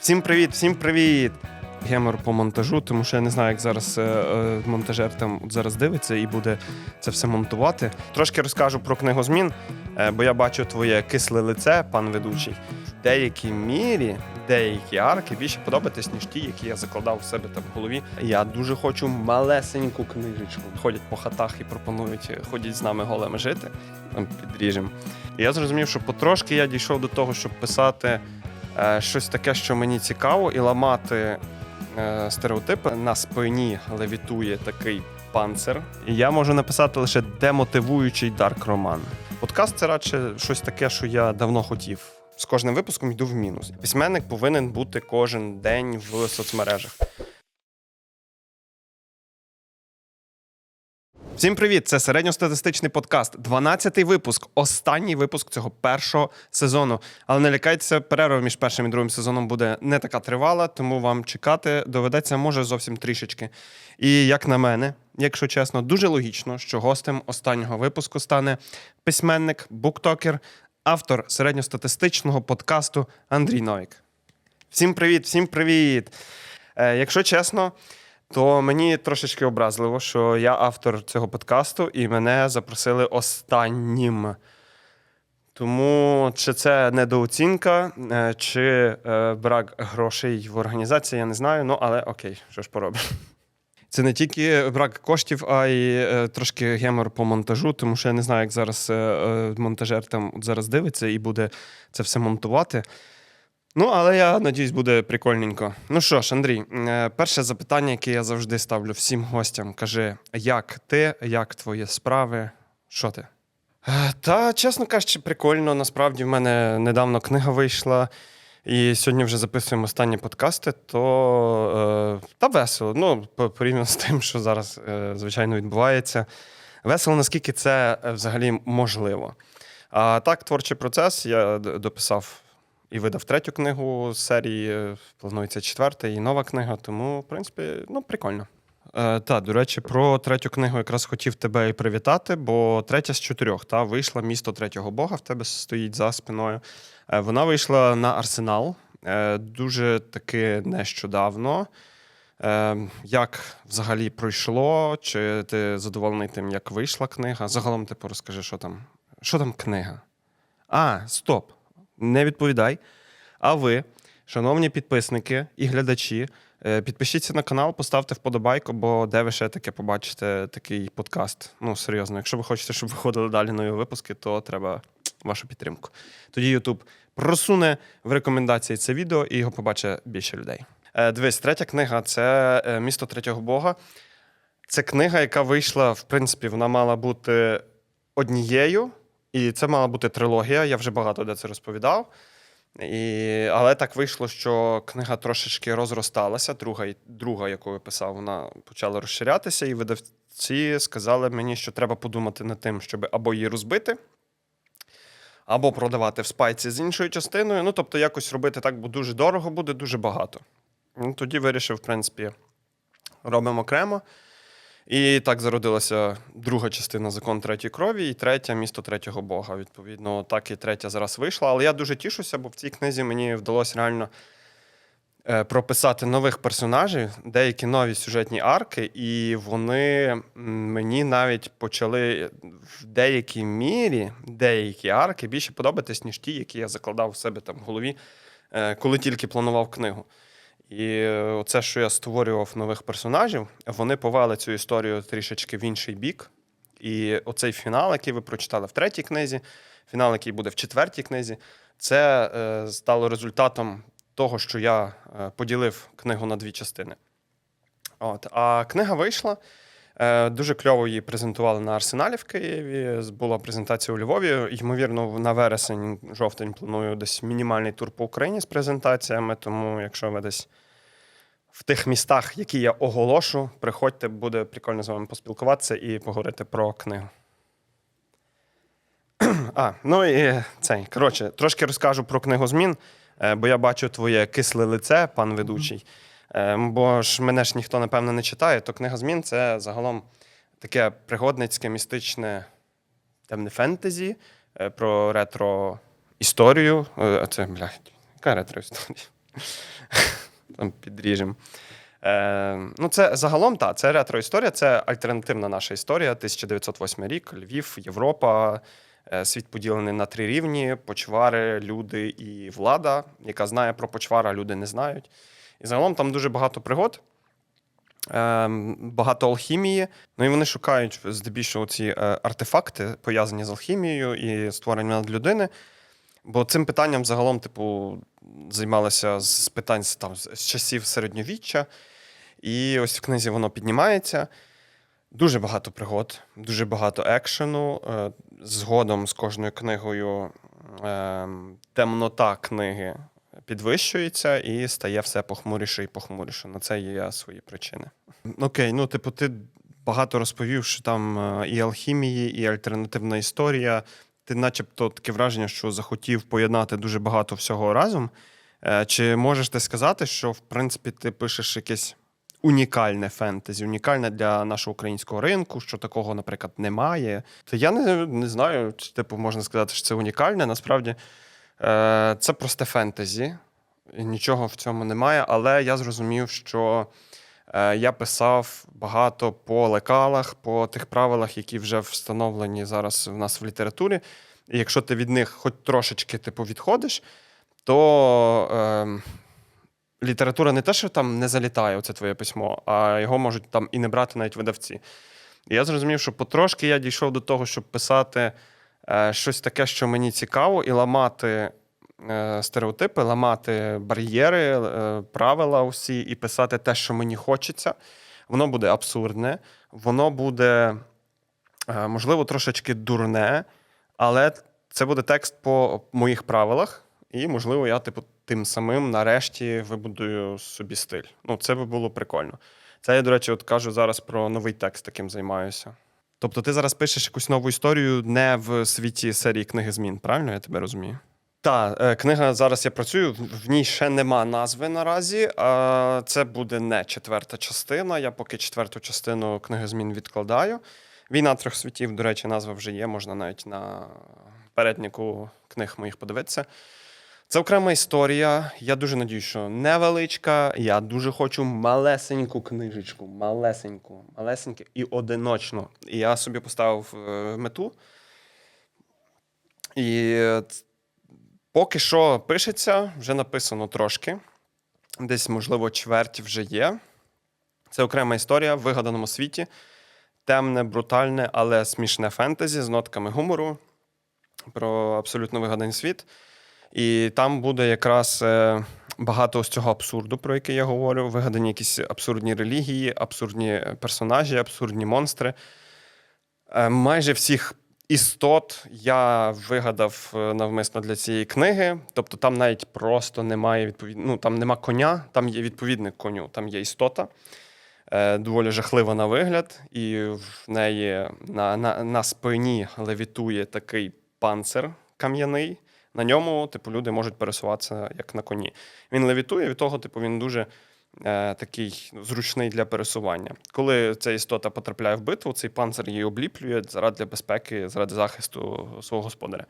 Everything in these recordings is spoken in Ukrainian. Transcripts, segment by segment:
Всім привіт, всім привіт! Гемор по монтажу, тому що я не знаю, як зараз е, е, монтажер там от зараз дивиться і буде це все монтувати. Трошки розкажу про книгу змін, е, бо я бачу твоє кисле лице, пан ведучий. В деякій мірі деякі арки більше подобатись, ніж ті, які я закладав у себе там в голові. Я дуже хочу малесеньку книжечку. Ходять по хатах і пропонують е, ходіть з нами голими жити. Там. І я зрозумів, що потрошки я дійшов до того, щоб писати щось таке, що мені цікаво, і ламати е, стереотипи. На спині левітує такий панцир. І я можу написати лише демотивуючий дарк роман. Подкаст це радше щось таке, що я давно хотів. З кожним випуском йду в мінус. Письменник повинен бути кожен день в соцмережах. Всім привіт! Це середньостатистичний подкаст. 12-й випуск, останній випуск цього першого сезону. Але не лякайтеся, перерва між першим і другим сезоном буде не така тривала, тому вам чекати доведеться може зовсім трішечки. І як на мене, якщо чесно, дуже логічно, що гостем останнього випуску стане письменник, буктокер, автор середньостатистичного подкасту Андрій Новік. Всім привіт, всім привіт! Е, якщо чесно, то мені трошечки образливо, що я автор цього подкасту, і мене запросили останнім. Тому чи це недооцінка, е, чи е, брак грошей в організації, я не знаю. Ну, але окей, що ж поробиш. Це не тільки брак коштів, а й е, трошки гемор по монтажу, тому що я не знаю, як зараз монтажер там зараз дивиться і буде це все монтувати. Ну, але я надіюсь, буде прикольненько. Ну що ж, Андрій, е, перше запитання, яке я завжди ставлю всім гостям: кажи, як ти, як твої справи? Що ти? Е, Та, чесно кажучи, прикольно. Насправді в мене недавно книга вийшла, і сьогодні вже записуємо останні подкасти, то е, та весело. Ну, порівняно з тим, що зараз, е, звичайно, відбувається. Весело, наскільки це е, взагалі можливо. А так, творчий процес я дописав і видав третю книгу з серії. е, Планується четверта і нова книга, тому, в принципі, ну, прикольно. Е, та, до речі, про третю книгу якраз хотів тебе і привітати, бо третя з чотирьох та вийшла місто третього Бога. В тебе стоїть за спиною. Е, вона вийшла на арсенал е, дуже таки нещодавно. Е, як взагалі пройшло? Чи ти задоволений тим, як вийшла книга? Загалом, типу, розкажи, що там, що там книга? А, стоп, не відповідай. А ви, шановні підписники і глядачі, е, підпишіться на канал, поставте вподобайку, бо де ви ще таке побачите такий подкаст. Ну, серйозно, якщо ви хочете, щоб виходили далі нові випуски, то треба вашу підтримку. Тоді YouTube просуне в рекомендації це відео і його побачить більше людей. Е, Дивись, третя книга це е, Місто третього Бога. Це книга, яка вийшла, в принципі, вона мала бути однією, і це мала бути трилогія. Я вже багато де це розповідав. І, але так вийшло, що книга трошечки розросталася. Друга, друга, яку я писав, вона почала розширятися, і видавці сказали мені, що треба подумати над тим, щоб або її розбити, або продавати в спайці з іншою частиною. Ну, тобто, якось робити так, бо дуже дорого буде, дуже багато. Ну, тоді вирішив, в принципі, робимо окремо. І так зародилася друга частина закон третьої крові, і третя місто третього Бога. Відповідно, так і третя зараз вийшла. Але я дуже тішуся, бо в цій книзі мені вдалося реально е, прописати нових персонажів, деякі нові сюжетні арки, і вони мені навіть почали в деякій мірі деякі арки більше подобатись, ніж ті, які я закладав у себе там в голові, е, коли тільки планував книгу. І це, що я створював нових персонажів, вони повели цю історію трішечки в інший бік. І оцей фінал, який ви прочитали в третій книзі, фінал, який буде в четвертій книзі, це е, стало результатом того, що я е, поділив книгу на дві частини. От. А книга вийшла. Е, Дуже кльово її презентували на арсеналі в Києві. Була презентація у Львові. Ймовірно, на вересень, жовтень планую десь мінімальний тур по Україні з презентаціями. Тому, якщо ви десь в тих містах, які я оголошу, приходьте, буде прикольно з вами поспілкуватися і поговорити про книгу. А, ну і цей. Коротше, трошки розкажу про книгу змін, е, бо я бачу твоє кисле лице, пан ведучий. Е, Бо ж мене ж ніхто, напевно, не читає, то книга змін це загалом таке пригодницьке, містичне темне фентезі е, про ретро історію. Це, блядь, яка ретро історія? Там підріжемо. Е, ну, це загалом, так, це ретро-історія, це альтернативна наша історія. 1908 рік, Львів, Європа. Е, Світ поділений на три рівні: почвари, люди і влада, яка знає про почвара, люди не знають. І загалом там дуже багато пригод, е, багато алхімії. Ну і вони шукають здебільшого ці е, артефакти, пов'язані з алхімією і створенням людини. Бо цим питанням загалом, типу, займалися з питань там, з часів середньовіччя. І ось в книзі воно піднімається. Дуже багато пригод, дуже багато екшену. Е, Згодом з кожною книгою е, темнота книги підвищується і стає все похмуріше і похмуріше. На це є свої причини. Окей, ну, типу, ти багато розповів, що там е, і алхімії, і альтернативна історія. Ти, начебто, таке враження, що захотів поєднати дуже багато всього разом. Е, Чи можеш ти сказати, що в принципі ти пишеш якесь унікальне фентезі, унікальне для нашого українського ринку, що такого, наприклад, немає? То я не, не знаю, чи типу можна сказати, що це унікальне. Насправді це просте фентезі, нічого в цьому немає. Але я зрозумів, що е, я писав багато по лекалах, по тих правилах, які вже встановлені зараз в нас в літературі. І якщо ти від них хоч трошечки типу, відходиш, то е, література не те, що там не залітає оце твоє письмо, а його можуть там і не брати навіть видавці. І я зрозумів, що потрошки я дійшов до того, щоб писати е, щось таке, що мені цікаво, і ламати е, стереотипи, ламати бар'єри, е, правила усі, і писати те, що мені хочеться. Воно буде абсурдне, воно буде, е, можливо, трошечки дурне, але це буде текст по моїх правилах, і, можливо, я, типу, тим самим нарешті вибудую собі стиль. Ну, це би було прикольно. Це я, до речі, от кажу зараз про новий текст, таким займаюся. Тобто, ти зараз пишеш якусь нову історію не в світі серії книги змін, правильно я тебе розумію? Так, книга зараз я працюю, в- в ній ще нема назви наразі. А це буде не четверта частина. Я поки четверту частину книги змін відкладаю. Війна трьох світів, до речі, назва вже є, можна навіть на передніку книг моїх подивитися. Це окрема історія. Я дуже надію, що невеличка. Я дуже хочу малесеньку книжечку, малесеньку, малесеньку і одиночну. І я собі поставив е, мету. І е, поки що пишеться, вже написано трошки. Десь, можливо, чверть вже є. Це окрема історія в вигаданому світі. Темне, брутальне, але смішне фентезі з нотками гумору про абсолютно вигаданий світ. І там буде якраз е, багато ось цього абсурду, про який я говорю. Вигадані якісь абсурдні релігії, абсурдні персонажі, абсурдні монстри. Е, майже всіх істот я вигадав е, навмисно для цієї книги. Тобто там навіть просто немає відповід... ну, там нема коня, там є відповідник коню, там є істота. Доволі жахлива на вигляд, і в неї на, на, на спині левітує такий панцир кам'яний. На ньому, типу, люди можуть пересуватися як на коні. Він левітує, від того, типу, він дуже е, такий зручний для пересування. Коли ця істота потрапляє в битву, цей панцир її обліплює заради безпеки, заради захисту свого господаря.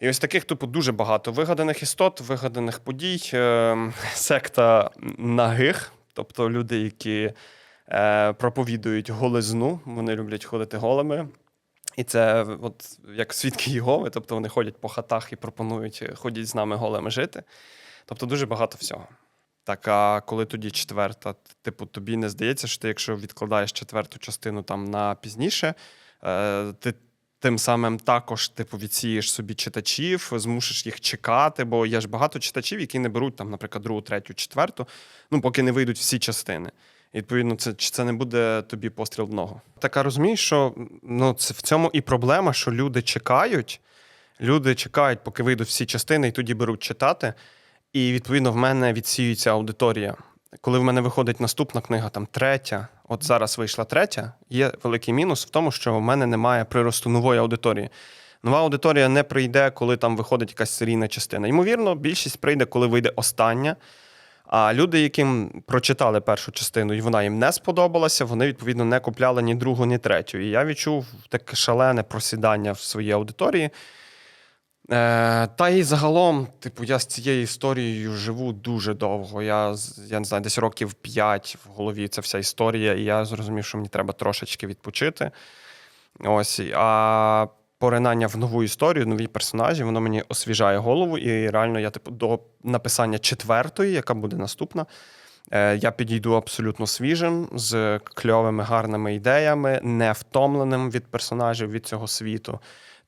І ось таких, типу, дуже багато вигаданих істот, вигаданих подій, е, секта нагих, тобто люди, які е, проповідують голизну, вони люблять ходити голими. І це от як свідки Єгови, тобто вони ходять по хатах і пропонують, е, ходіть з нами голими жити. Тобто дуже багато всього. Так, а коли тоді четверта, типу, тобі не здається, що ти, якщо відкладаєш четверту частину там на пізніше, е, ти тим самим також типу, відсієш собі читачів, змусиш їх чекати, бо є ж багато читачів, які не беруть, там, наприклад, другу, третю, четверту, ну, поки не вийдуть всі частини. Відповідно, це, чи це не буде тобі постріл в ногу. Така розумієш, що ну, це, в цьому і проблема, що люди чекають, люди чекають, поки вийдуть всі частини, і тоді беруть читати. І відповідно в мене відсіюється аудиторія. Коли в мене виходить наступна книга, там третя, от зараз вийшла третя, є великий мінус в тому, що в мене немає приросту нової аудиторії. Нова аудиторія не прийде, коли там виходить якась серійна частина. Ймовірно, більшість прийде, коли вийде остання. А люди, яким прочитали першу частину, і вона їм не сподобалася, вони відповідно не купляли ні другу, ні третю. І я відчув таке шалене просідання в своїй аудиторії. Е, та і загалом, типу, я з цією історією живу дуже довго. Я, я не знаю, десь років 5 в голові ця вся історія, і я зрозумів, що мені треба трошечки відпочити. Ось, а поринання в нову історію, нові персонажі, воно мені освіжає голову. І реально, я, типу, до написання четвертої, яка буде наступна, е, я підійду абсолютно свіжим, з кльовими, гарними ідеями, не втомленим від персонажів, від цього світу.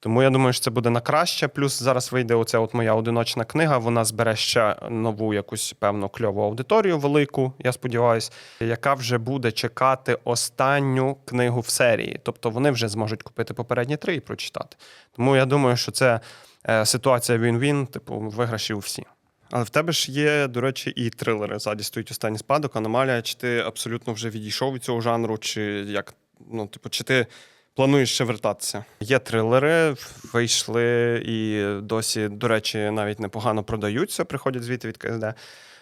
Тому я думаю, що це буде на краще. Плюс зараз вийде оця от моя одиночна книга. Вона збере ще нову якусь певну кльову аудиторію, велику, я сподіваюся, яка вже буде чекати останню книгу в серії. Тобто вони вже зможуть купити попередні три і прочитати. Тому я думаю, що це е, ситуація він-він, типу, виграші у всі. Але в тебе ж є, до речі, і трилери. Ззаді стоїть останній спадок, аномалія. Чи ти абсолютно вже відійшов від цього жанру, чи як, ну, типу, чи ти плануєш ще вертатися? Є трилери, вийшли і досі, до речі, навіть непогано продаються, приходять звідти від КСД.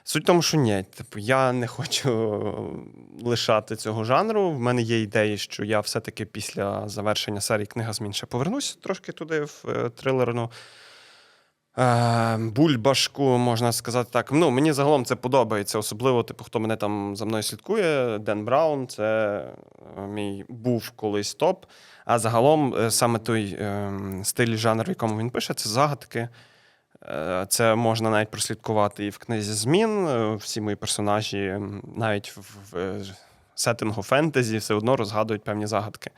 Суть в тому, що ні, типу, я не хочу лишати цього жанру. В мене є ідеї, що я все-таки після завершення серії книга змін ще повернусь трошки туди, в е, трилерну Бульбашку, можна сказати так. Ну, мені загалом це подобається, особливо, типу, хто мене там за мною слідкує. Ден Браун, це е, мій був колись топ. А загалом е, саме той е, стиль жанр, в якому він пише, це загадки. Е, Це можна навіть прослідкувати і в книзі змін. Всі мої персонажі, навіть в, в сеттингу фентезі, все одно розгадують певні загадки.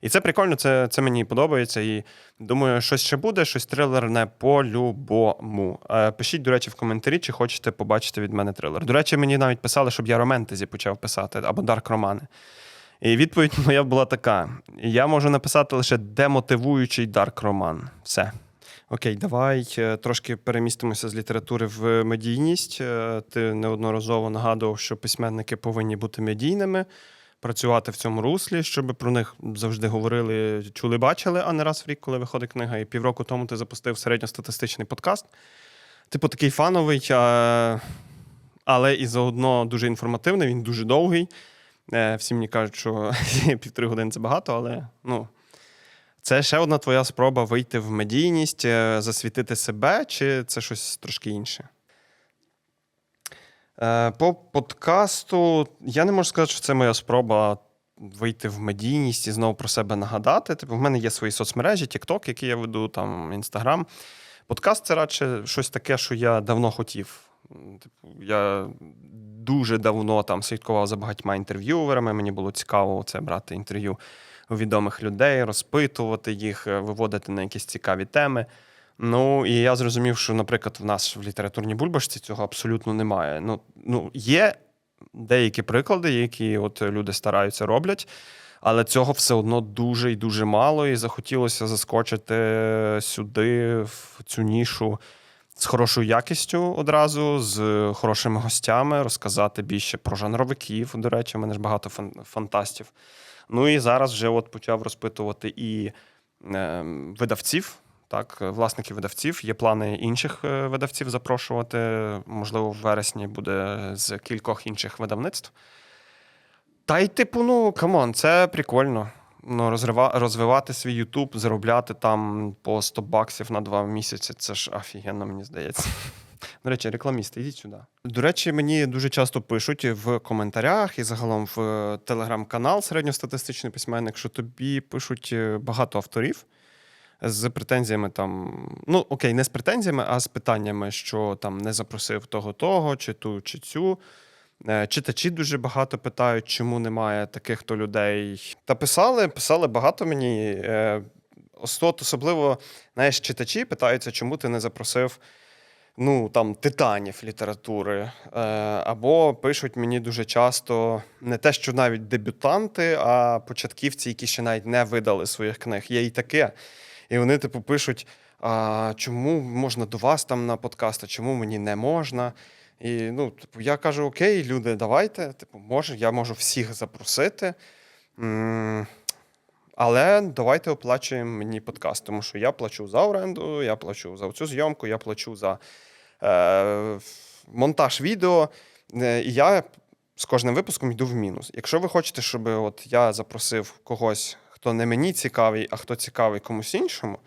І це прикольно, це, це мені подобається. І думаю, щось ще буде, щось трилерне по-любому. Е, Пишіть, до речі, в коментарі, чи хочете побачити від мене трилер. До речі, мені навіть писали, щоб я романтезі почав писати або дарк романи. І відповідь моя була така: я можу написати лише демотивуючий дарк роман. Все. Окей, давай е, трошки перемістимося з літератури в медійність. Е, Ти неодноразово нагадував, що письменники повинні бути медійними, працювати в цьому руслі, щоб про них завжди говорили, чули, бачили, а не раз в рік, коли виходить книга. І півроку тому ти запустив середньостатистичний подкаст. Типу такий фановий, але і заодно дуже інформативний, він дуже довгий. Е, Всі мені кажуть, що півтори години це багато, але ну. Це ще одна твоя спроба вийти в медійність, е, засвітити себе, чи це щось трошки інше? Е, По подкасту я не можу сказати, що це моя спроба вийти в медійність і знову про себе нагадати. Типу, в мене є свої соцмережі, TikTok, які я веду, там Instagram. Подкаст це радше щось таке, що я давно хотів. Типу, я дуже давно там слідкував за багатьма інтерв'юверами. Мені було цікаво це брати інтерв'ю у відомих людей, розпитувати їх, е, виводити на якісь цікаві теми. Ну і я зрозумів, що, наприклад, в нас в літературній бульбашці цього абсолютно немає. Ну, ну є деякі приклади, які от люди стараються роблять, але цього все одно дуже і дуже мало. І захотілося заскочити сюди, в цю нішу. З хорошою якістю одразу, з хорошими гостями, розказати більше про жанровиків. До речі, у мене ж багато фан- фантастів. Ну і зараз вже от почав розпитувати і е, видавців, так, власників видавців. Є плани інших е, видавців запрошувати. Можливо, в вересні буде з кількох інших видавництв. Та й, типу, ну камон, це прикольно. Ну, розрива, розвивати свій Ютуб, заробляти там по 100 баксів на два місяці. Це ж офігенно, мені здається. До речі, рекламісти, йдіть сюди. До речі, мені дуже часто пишуть в коментарях і загалом в телеграм-канал середньостатистичний письменник, що тобі пишуть е, багато авторів з претензіями там. Ну, окей, не з претензіями, а з питаннями, що там не запросив того, того, чи ту, чи цю. Е, Читачі дуже багато питають, чому немає таких то людей. Та писали, писали багато мені. Е, от Особливо, знаєш, читачі питаються, чому ти не запросив ну, там, титанів літератури. Е, Або пишуть мені дуже часто не те, що навіть дебютанти, а початківці, які ще навіть не видали своїх книг. Є і таке. І вони, типу, пишуть: а, чому можна до вас там на подкаст, а чому мені не можна? І ну, типу, я кажу: Окей, люди, давайте. Типу, може, я можу всіх запросити. Але давайте оплачуємо мені подкаст, тому що я плачу за оренду, я плачу за цю зйомку, я плачу за е, монтаж відео. Е, і я з кожним випуском йду в мінус. Якщо ви хочете, щоб от я запросив когось, хто не мені цікавий, а хто цікавий комусь іншому,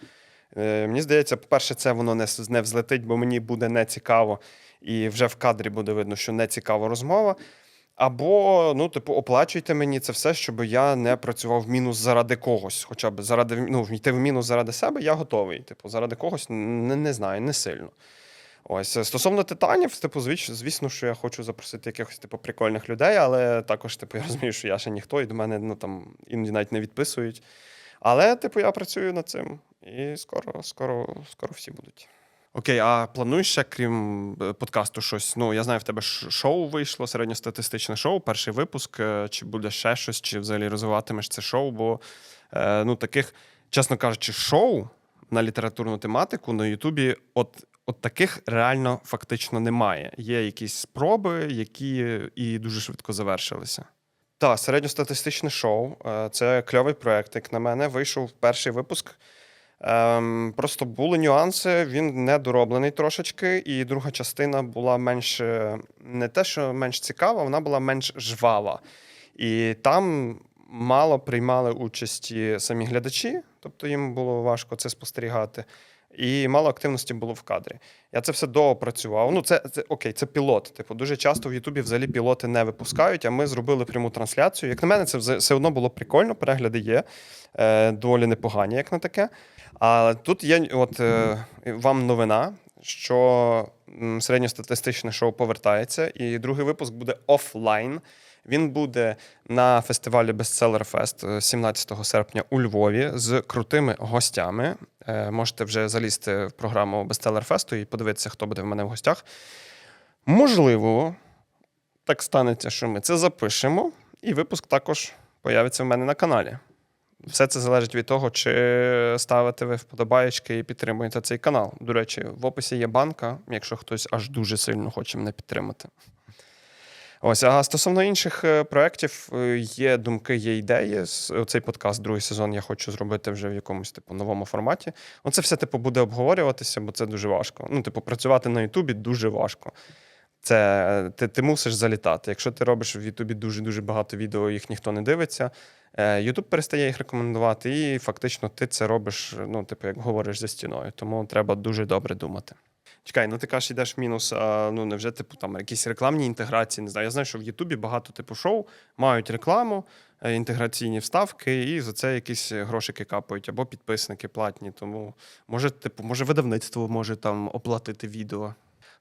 Е, Мені здається, по-перше, це воно не, не взлетить, бо мені буде не цікаво, і вже в кадрі буде видно, що не цікава розмова. Або, ну, типу, оплачуйте мені це все, щоб я не працював в мінус заради когось. Хоча б заради ну, йти в мінус заради себе, я готовий. Типу, заради когось не, не знаю, не сильно. Ось е, стосовно титанів, типу, звісно, що я хочу запросити якихось типу прикольних людей, але також, типу, я розумію, що я ще ніхто, і до мене ну там іноді навіть не відписують. Але, типу, я працюю над цим, і скоро, скоро, скоро всі будуть. Окей, а плануєш ще, крім е, подкасту, щось? Ну, я знаю, в тебе шоу вийшло, середньостатистичне шоу, перший випуск. е, Чи буде ще щось, чи взагалі розвиватимеш це шоу? Бо ну, таких, чесно кажучи, шоу на літературну тематику на Ютубі, от, от таких реально фактично немає. Є якісь спроби, які і дуже швидко завершилися. Так, середньостатистичне шоу е, це кльовий проект. Як на мене, вийшов перший випуск. Ем, просто були нюанси, він недороблений трошечки, і друга частина була менш е, не те, що менш цікава, вона була менш жвава. І там мало приймали участі самі глядачі, тобто їм було важко це спостерігати. І мало активності було в кадрі. Я це все доопрацював. Ну, це, це окей, це пілот. Типу, дуже часто в Ютубі взагалі пілоти не випускають, а ми зробили пряму трансляцію. Як на мене, це все одно було прикольно, перегляди є, е, доволі непогані, як на таке. А тут є от е, вам новина, що середньостатистичне шоу повертається, і другий випуск буде офлайн. Він буде на фестивалі Bestseller Fest е, 17 серпня у Львові з крутими гостями. Е, Можете вже залізти в програму Bestseller Fest і подивитися, хто буде в мене в гостях. Можливо, так станеться, що ми це запишемо, і випуск також появиться в мене на каналі. Все це залежить від того, чи ставите ви вподобаєчки і підтримуєте цей канал. До речі, в описі є банка, якщо хтось аж дуже сильно хоче мене підтримати. Ось, а стосовно інших е, проєктів, е, є думки, є ідеї. Цей подкаст, другий сезон, я хочу зробити вже в якомусь типу новому форматі. Оце все типу буде обговорюватися, бо це дуже важко. Ну, типу, працювати на Ютубі дуже важко. Це ти, ти мусиш залітати. Якщо ти робиш в Ютубі дуже дуже багато відео, їх ніхто не дивиться. е, Ютуб перестає їх рекомендувати, і фактично ти це робиш, ну, типу, як говориш за стіною. Тому треба дуже добре думати. Чекай, ну ти кажеш, йдеш в мінус, а ну невже типу там якісь рекламні інтеграції? Не знаю. Я знаю, що в Ютубі багато типу шоу мають рекламу, е, інтеграційні вставки, і за це якісь грошики капають, або підписники платні. Тому може, типу, може, видавництво може там оплатити відео.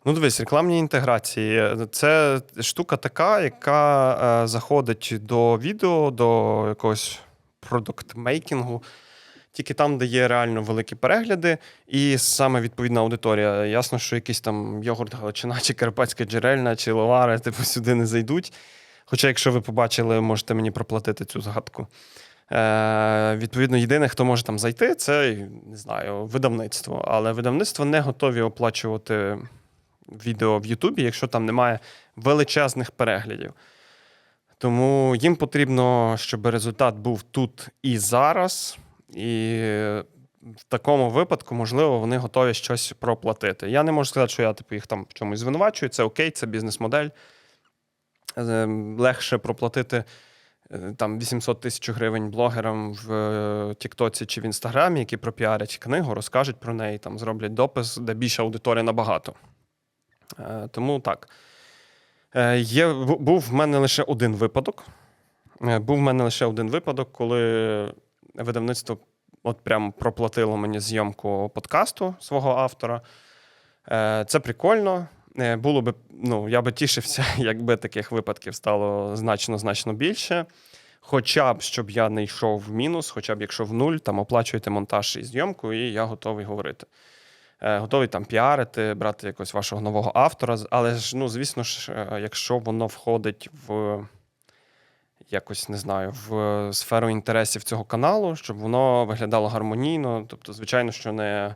Ну, дивись, рекламні інтеграції це штука така, яка е, заходить до відео, до якогось продукт-мейкінгу, тільки там, де є реально великі перегляди, і саме відповідна аудиторія. Ясно, що якийсь там йогурт Галичина, чи Карпатська джерельна, чи Ловари, типу, сюди не зайдуть. Хоча, якщо ви побачили, можете мені проплатити цю згадку. Е, відповідно, єдине, хто може там зайти, це не знаю, видавництво. Але видавництво не готові оплачувати відео в Ютубі, якщо там немає величезних переглядів. Тому їм потрібно, щоб результат був тут і зараз, і в такому випадку, можливо, вони готові щось проплатити. Я не можу сказати, що я типу, їх там в чомусь звинувачую. Це окей, це бізнес-модель. Е, Легше проплатити е, там 800 тисяч гривень блогерам в е, Тіктоці чи в Інстаграмі, які пропіарять книгу, розкажуть про неї, там зроблять допис, де більша аудиторія набагато. Тому так. Є, був в мене лише один випадок. Був в мене лише один випадок, коли видавництво от прям проплатило мені зйомку подкасту свого автора. Е, Це прикольно. Е, Було би, ну, я би тішився, якби таких випадків стало значно значно більше. Хоча б щоб я не йшов в мінус, хоча б якщо в нуль, там оплачуєте монтаж і зйомку, і я готовий говорити. Е, Готовий там піарити, брати якогось вашого нового автора. Але ж, ну, звісно ж, якщо воно входить в якось не знаю, в сферу інтересів цього каналу, щоб воно виглядало гармонійно. Тобто, звичайно, що не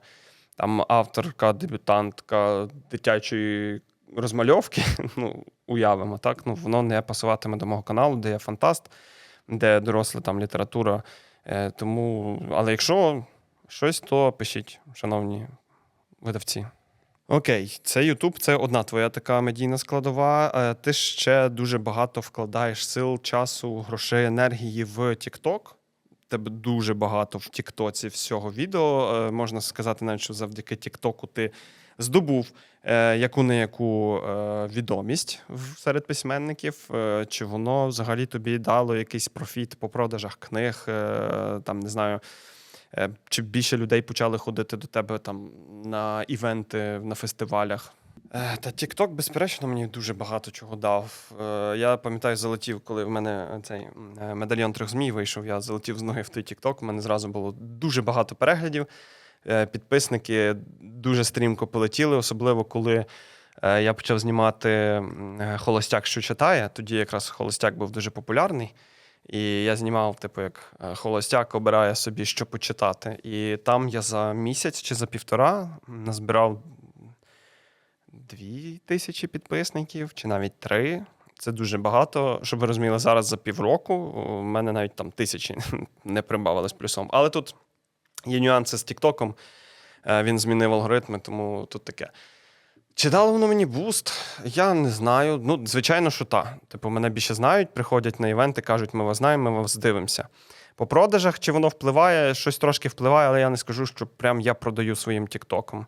там авторка, дебютантка дитячої розмальовки, ну, уявимо, так, ну, воно не пасуватиме до мого каналу, де я фантаст, де доросла там література. Е, тому, але якщо щось, то пишіть, шановні видавці. Окей, це Ютуб, це одна твоя така медійна складова. Е, Ти ще дуже багато вкладаєш сил, часу, грошей, енергії в TikTok. тебе дуже багато в Тіктоці всього відео. Е, Можна сказати, навіть що завдяки Тіктоку ти здобув е, яку не яку відомість серед письменників. Чи воно взагалі тобі дало якийсь профіт по продажах книг? Там не знаю. Е, Чи більше людей почали ходити до тебе там на івенти, на фестивалях? Е, Та TikTok, безперечно, мені дуже багато чого дав. Е, Я пам'ятаю, залетів, коли в мене цей медальйон трьох змій вийшов. Я залетів з ноги в той TikTok, У мене зразу було дуже багато переглядів. Підписники дуже стрімко полетіли, особливо коли я почав знімати Холостяк, що читає. Тоді якраз Холостяк був дуже популярний. І я знімав, типу, як е, холостяк обирає собі, що почитати. І там я за місяць чи за півтора назбирав дві тисячі підписників, чи навіть три. Це дуже багато. Щоб ви розуміли, зараз за півроку у мене навіть там тисячі не прибавилось плюсом. Але тут є нюанси з Тіктоком. Е, Він змінив алгоритми, тому тут таке. Чи дало воно мені буст? Я не знаю. Ну, звичайно, що так. Типу, мене більше знають, приходять на івенти, кажуть, ми вас знаємо, ми вас дивимося. По продажах, чи воно впливає, щось трошки впливає, але я не скажу, що прям я продаю своїм Тіктоком.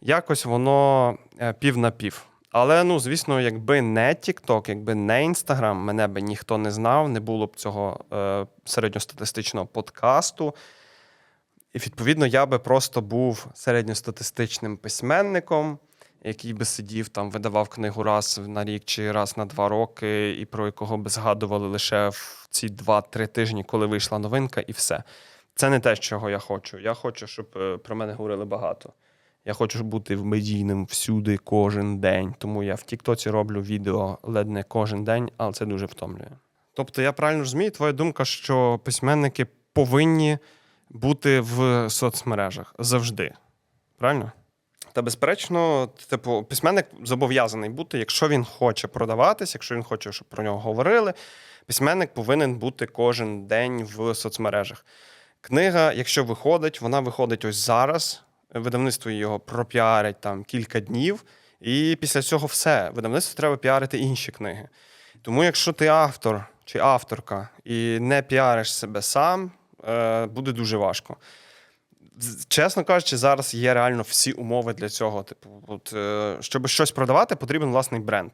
Якось воно е, пів на пів. Але ну, звісно, якби не TikTok, якби не Instagram, мене би ніхто не знав, не було б цього е, середньостатистичного подкасту. І відповідно я би просто був середньостатистичним письменником, який би сидів там, видавав книгу раз на рік чи раз на два роки, і про якого би згадували лише в ці два-три тижні, коли вийшла новинка, і все. Це не те, чого я хочу. Я хочу, щоб е, про мене говорили багато. Я хочу бути в медійним всюди кожен день. Тому я в Тіктоці роблю відео ледь не кожен день, але це дуже втомлює. Тобто, я правильно розумію, твоя думка, що письменники повинні бути в соцмережах завжди. Правильно? Та безперечно, типу, письменник зобов'язаний бути, якщо він хоче продаватись, якщо він хоче, щоб про нього говорили, письменник повинен бути кожен день в соцмережах. Книга, якщо виходить, вона виходить ось зараз. Видавництво його пропіарить там кілька днів, і після цього все. Видавництву треба піарити інші книги. Тому, якщо ти автор чи авторка і не піариш себе сам, е, буде дуже важко. Чесно кажучи, зараз є реально всі умови для цього. Типу, от, е, щоб щось продавати, потрібен власний бренд.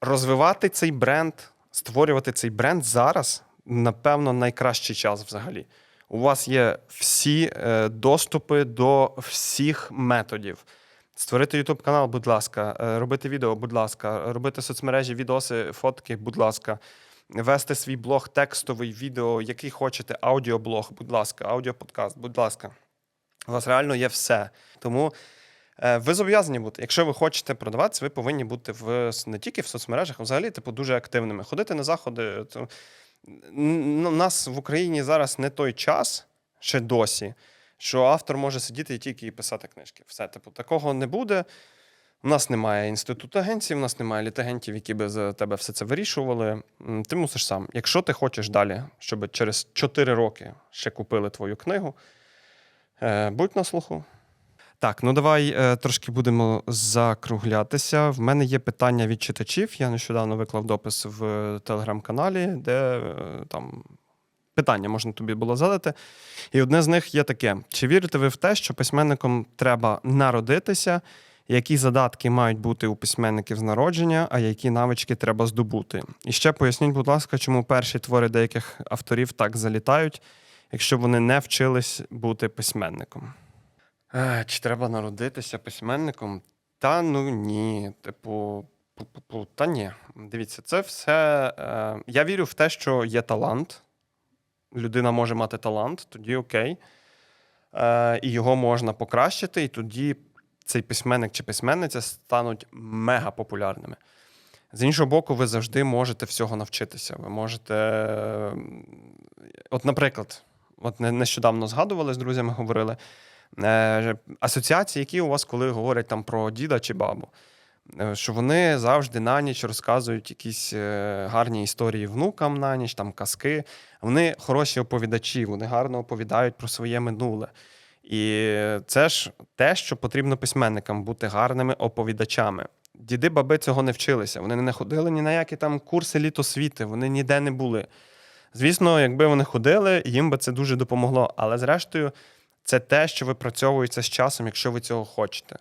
Розвивати цей бренд, створювати цей бренд зараз, напевно, найкращий час взагалі. У вас є всі е, доступи до всіх методів. Створити YouTube канал, будь ласка, е, робити відео, будь ласка, робити соцмережі, відоси, фотки, будь ласка, вести свій блог текстовий, відео, який хочете, аудіоблог, будь ласка, аудіоподкаст, будь ласка. У вас реально є все. Тому е, ви зобов'язані бути. Якщо ви хочете продаватися, ви повинні бути в не тільки в соцмережах, а взагалі, типу, дуже активними. Ходити на заходи. То... У нас в Україні зараз не той час, ще досі, що автор може сидіти і тільки писати книжки. Все, типу, такого не буде. У нас немає інституту агенцій, у нас немає літагентів, які би за тебе все це вирішували. Ти мусиш сам. Якщо ти хочеш далі, щоб через 4 роки ще купили твою книгу, е, будь на слуху. Так, ну давай е, трошки будемо закруглятися. В мене є питання від читачів. Я нещодавно виклав допис в е, телеграм-каналі, де там питання можна тобі було задати. І одне з них є таке: чи вірите ви в те, що письменником треба народитися? Які задатки мають бути у письменників з народження, а які навички треба здобути? І ще поясніть, будь ласка, чому перші твори деяких авторів так залітають, якщо вони не вчились бути письменником? Е, Чи треба народитися письменником? Та ну ні. Типу, та ні. Дивіться, це все. Е, я вірю в те, що є талант. Людина може мати талант, тоді окей. Е, і його можна покращити, і тоді цей письменник чи письменниця стануть мега популярними. З іншого боку, ви завжди можете всього навчитися. Ви можете. От, наприклад, от нещодавно згадували з друзями, говорили е, асоціації, які у вас, коли говорять там про діда чи бабу, е, що вони завжди на ніч розказують якісь е, гарні історії внукам на ніч, там казки. Вони хороші оповідачі, вони гарно оповідають про своє минуле. І це ж те, що потрібно письменникам бути гарними оповідачами. Діди, баби цього не вчилися. Вони не ходили ні на які там курси літосвіти, вони ніде не були. Звісно, якби вони ходили, їм би це дуже допомогло. Але зрештою, це те, що випрацьовується з часом, якщо ви цього хочете.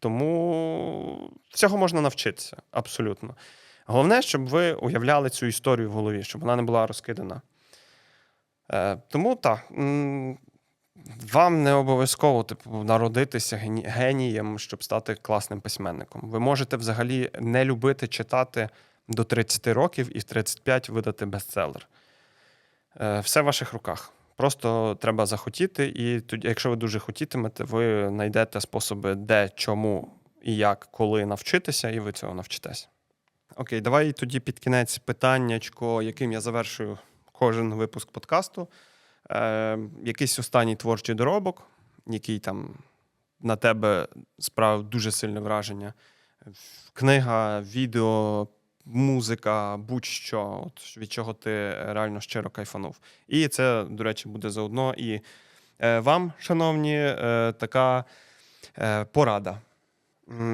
Тому цього можна навчитися абсолютно. Головне, щоб ви уявляли цю історію в голові, щоб вона не була розкидана. Е, тому так, вам не обов'язково типу, народитися генієм, щоб стати класним письменником. Ви можете взагалі не любити читати до 30 років і в 35 видати бестселер. Е, Все в ваших руках. Просто треба захотіти, і тоді, якщо ви дуже хотітимете, ви знайдете способи, де, чому і як, коли навчитися, і ви цього навчитесь. Окей, давай тоді під кінець питаннячко, яким я завершую кожен випуск подкасту. Е, якийсь останній творчий доробок, який там на тебе справив дуже сильне враження. Книга, відео, музика, будь-що, от від чого ти реально щиро кайфанув. І це, до речі, буде заодно і е, вам, шановні, е, така е, порада.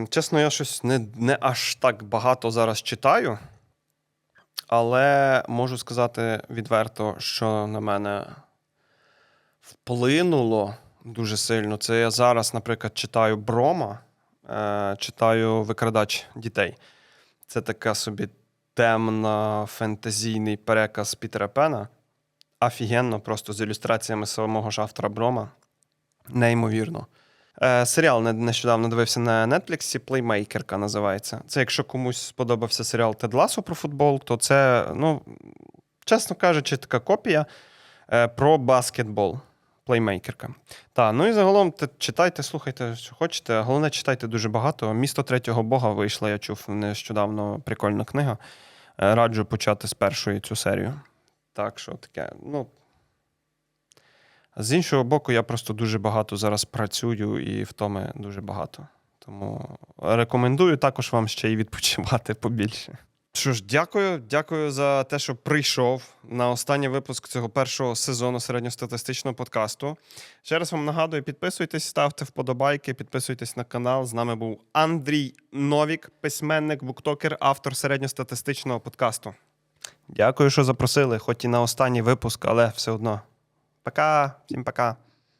Чесно, я щось не, не аж так багато зараз читаю, але можу сказати відверто, що на мене вплинуло дуже сильно. Це я зараз, наприклад, читаю Брома, е, читаю Викрадач дітей. Це така собі темна фентезійний переказ Пітера Пена. Офігенно, просто з ілюстраціями самого ж автора Брома. Неймовірно. Е, серіал нещодавно дивився на Нетфліксі, Плеймейкерка називається. Це якщо комусь сподобався серіал Тед Ласо про футбол, то це, ну, чесно кажучи, така копія е, про баскетбол. Плеймейкерка. Та, ну і загалом те- читайте, слухайте, що хочете. Головне, читайте дуже багато. Місто третього Бога вийшла, я чув нещодавно прикольна книга. Е, Раджу почати з першої цю серію. Так що таке, ну. З іншого боку, я просто дуже багато зараз працюю і втоми дуже багато. Тому рекомендую також вам ще й відпочивати побільше. Що ж, дякую, дякую за те, що прийшов на останній випуск цього першого сезону середньостатистичного подкасту. Ще раз вам нагадую, підписуйтесь, ставте вподобайки, підписуйтесь на канал. З нами був Андрій Новік, письменник, буктокер, автор середньостатистичного подкасту. Дякую, що запросили, хоч і на останній випуск, але все одно. Пока, всім пока.